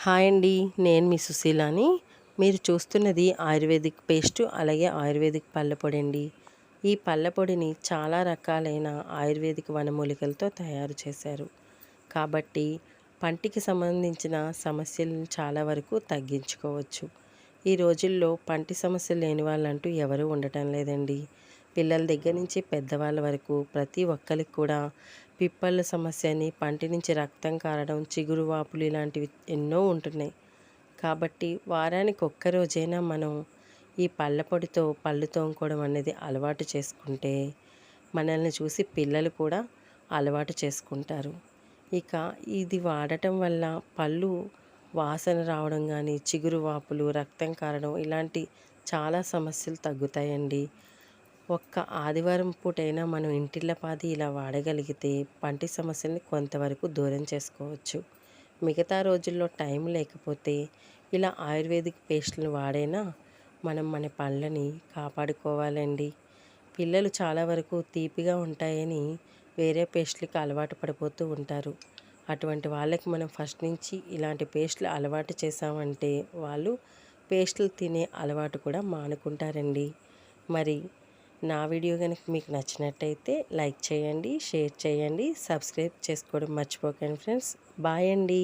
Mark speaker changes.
Speaker 1: Hi అండి నేను మీ సుశీలాని. మీరు చూస్తున్నది ఆయుర్వేదిక్ పేస్టు అలాగే ఆయుర్వేదిక్ పళ్ళపొడి అండి. ఈ పళ్ళపొడిని చాలా రకాలైన ఆయుర్వేదిక్ వనమూలికలతో తయారు చేశారు. కాబట్టి పంటికి సంబంధించిన సమస్యలను చాలా వరకు తగ్గించుకోవచ్చు. ఈ రోజుల్లో పంటి సమస్యలు లేని వాళ్ళంటూ ఎవరూ ఉండటం లేదండి. పిల్లల దగ్గర నుంచి పెద్దవాళ్ళ వరకు ప్రతి ఒక్కరికి కూడా పిప్పళ్ళ సమస్యని పంటి నుంచి రక్తం కారడం చిగురు వాపులు ఇలాంటివి ఎన్నో ఉంటున్నాయి. కాబట్టి వారానికి ఒక్క రోజైనా మనం ఈ పళ్ళ పొడితో పళ్ళు తోముకోవడం అనేది అలవాటు చేసుకుంటే మనల్ని చూసి పిల్లలు కూడా అలవాటు చేసుకుంటారు. ఇక ఇది వాడటం వల్ల పళ్ళు వాసన రావడం కానీ చిగురు వాపులు రక్తం కారడం ఇలాంటి చాలా సమస్యలు తగ్గుతాయండి. ఒక్క ఆదివారం పూటైనా మనం ఇంటిల్లపాది ఇలా వాడగలిగితే పంటి సమస్యని కొంతవరకు దూరం చేసుకోవచ్చు. మిగతా రోజుల్లో టైం లేకపోతే ఇలా ఆయుర్వేదిక్ పేస్టులు వాడైనా మనం మన పళ్ళని కాపాడుకోవాలండి. పిల్లలు చాలా వరకు తీపిగా ఉంటాయని వేరే పేస్ట్లకి అలవాటు పడిపోతూ ఉంటారు. అటువంటి వాళ్ళకి మనం ఫస్ట్ నుంచి ఇలాంటి పేస్టులు అలవాటు చేసామంటే వాళ్ళు పేస్టులు తినే అలవాటు కూడా మానుకుంటారండి. మరి నా వీడియో కనుక మీకు నచ్చినట్టయితే లైక్ చేయండి షేర్ చేయండి సబ్స్క్రైబ్ చేసుకోవడం మర్చిపోకండి ఫ్రెండ్స్. బాయ్ అండి.